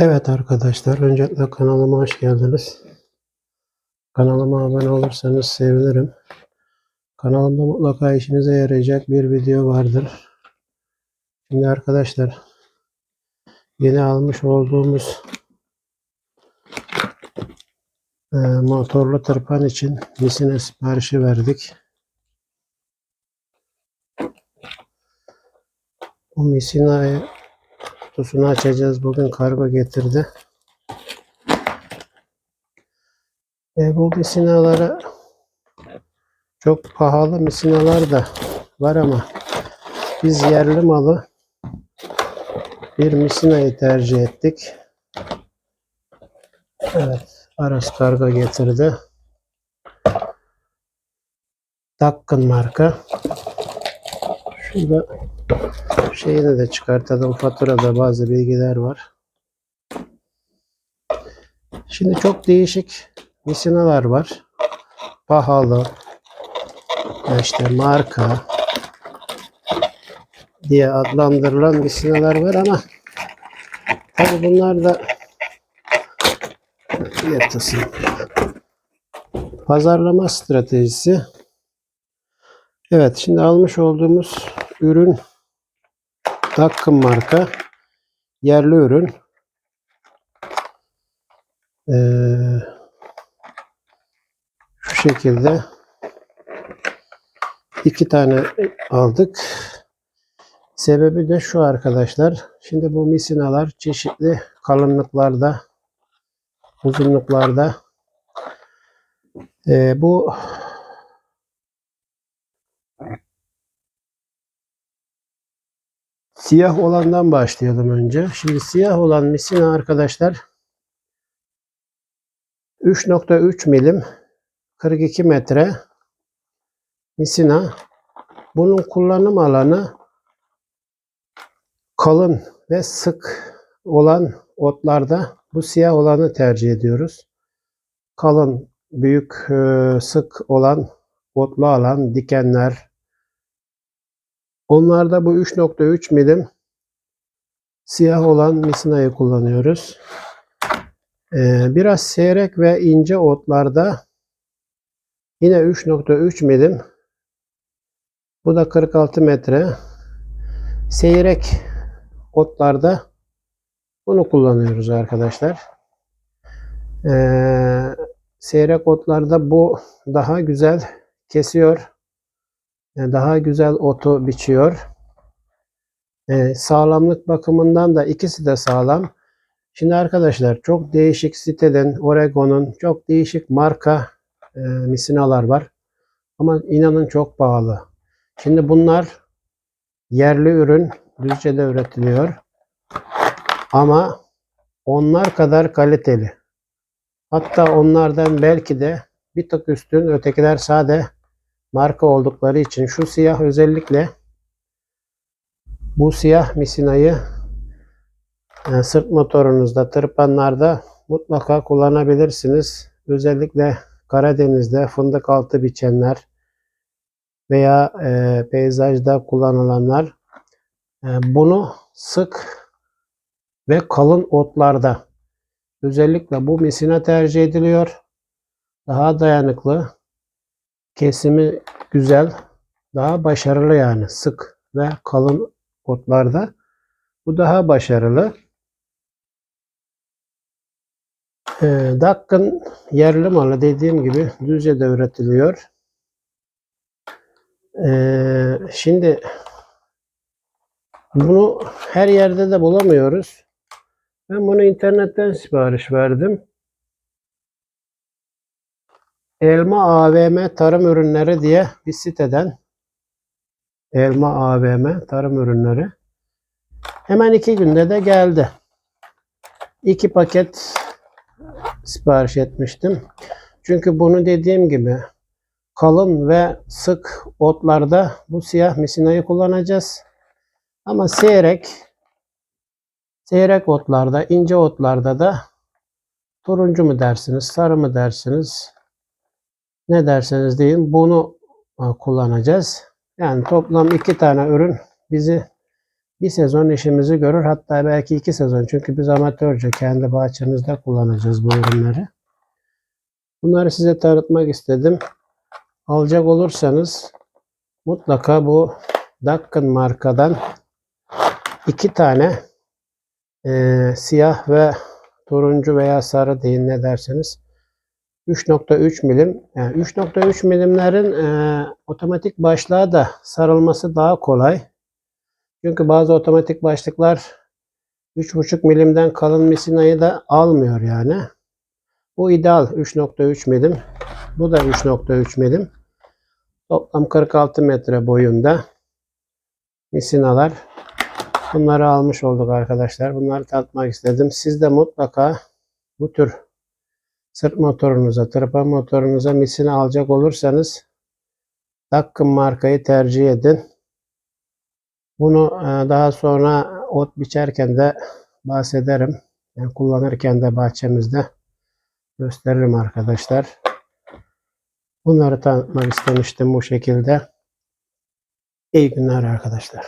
Evet arkadaşlar, öncelikle kanalıma hoş geldiniz. Kanalıma abone olursanız sevinirim. Kanalımda mutlaka işinize yarayacak bir video vardır. Şimdi arkadaşlar, yeni almış olduğumuz e, motorlu tırpan için misine siparişi verdik. Bu misinayı kutusunu açacağız. Bugün kargo getirdi. E, bu misinalara çok pahalı misinalar da var ama biz yerli malı bir misinayı tercih ettik. Evet, Aras kargo getirdi. Dakkın marka. Şurada şeyini de çıkartalım. Faturada bazı bilgiler var. Şimdi çok değişik misinalar var. Pahalı. işte marka diye adlandırılan misinalar var ama tabi bunlar da yatasın. Pazarlama stratejisi. Evet şimdi almış olduğumuz ürün Dakkın marka yerli ürün. Ee, şu şekilde iki tane aldık. Sebebi de şu arkadaşlar. Şimdi bu misinalar çeşitli kalınlıklarda, uzunluklarda. Ee, bu Siyah olandan başlayalım önce. Şimdi siyah olan misina arkadaşlar 3.3 milim 42 metre misina. Bunun kullanım alanı kalın ve sık olan otlarda bu siyah olanı tercih ediyoruz. Kalın, büyük, e, sık olan otlu alan, dikenler, Onlarda bu 3.3 milim siyah olan misinayı kullanıyoruz. Ee, biraz seyrek ve ince otlarda yine 3.3 milim bu da 46 metre seyrek otlarda bunu kullanıyoruz arkadaşlar. Ee, seyrek otlarda bu daha güzel kesiyor daha güzel otu biçiyor. Ee, sağlamlık bakımından da ikisi de sağlam. Şimdi arkadaşlar çok değişik siteden Oregon'un çok değişik marka e, misinalar var. Ama inanın çok pahalı. Şimdi bunlar yerli ürün Düzce'de üretiliyor. Ama onlar kadar kaliteli. Hatta onlardan belki de bir tık üstün ötekiler sade marka oldukları için şu siyah özellikle bu siyah misinayı e, sırt motorunuzda, tırpanlarda mutlaka kullanabilirsiniz. Özellikle Karadeniz'de fındık altı biçenler veya e, peyzajda kullanılanlar e, bunu sık ve kalın otlarda özellikle bu misina tercih ediliyor. Daha dayanıklı, kesimi güzel, daha başarılı yani sık ve kalın otlarda. Bu daha başarılı. E, Dakkın yerli malı dediğim gibi Düzce'de üretiliyor. E, şimdi bunu her yerde de bulamıyoruz. Ben bunu internetten sipariş verdim. Elma AVM Tarım Ürünleri diye bir siteden Elma AVM Tarım Ürünleri hemen iki günde de geldi. İki paket sipariş etmiştim. Çünkü bunu dediğim gibi kalın ve sık otlarda bu siyah misinayı kullanacağız. Ama seyrek seyrek otlarda, ince otlarda da turuncu mu dersiniz, sarı mı dersiniz, ne derseniz deyin bunu kullanacağız. Yani toplam iki tane ürün bizi bir sezon işimizi görür. Hatta belki iki sezon. Çünkü biz amatörce kendi bahçemizde kullanacağız bu ürünleri. Bunları size tanıtmak istedim. Alacak olursanız mutlaka bu Duncan markadan iki tane eee, siyah ve turuncu veya sarı deyin ne derseniz 3.3 milim yani 3.3 milimlerin eee, otomatik başlığa da sarılması daha kolay. Çünkü bazı otomatik başlıklar 3.5 milimden kalın misinayı da almıyor yani. Bu ideal 3.3 milim. Bu da 3.3 milim. Toplam 46 metre boyunda misinalar. Bunları almış olduk arkadaşlar. Bunları tatmak istedim. Siz de mutlaka bu tür sırt motorunuza, tırpan motorunuza misina alacak olursanız Dakkin markayı tercih edin. Bunu e, daha sonra ot biçerken de bahsederim. Yani kullanırken de bahçemizde gösteririm arkadaşlar. Bunları tanıtmak istemiştim bu şekilde. İyi günler arkadaşlar.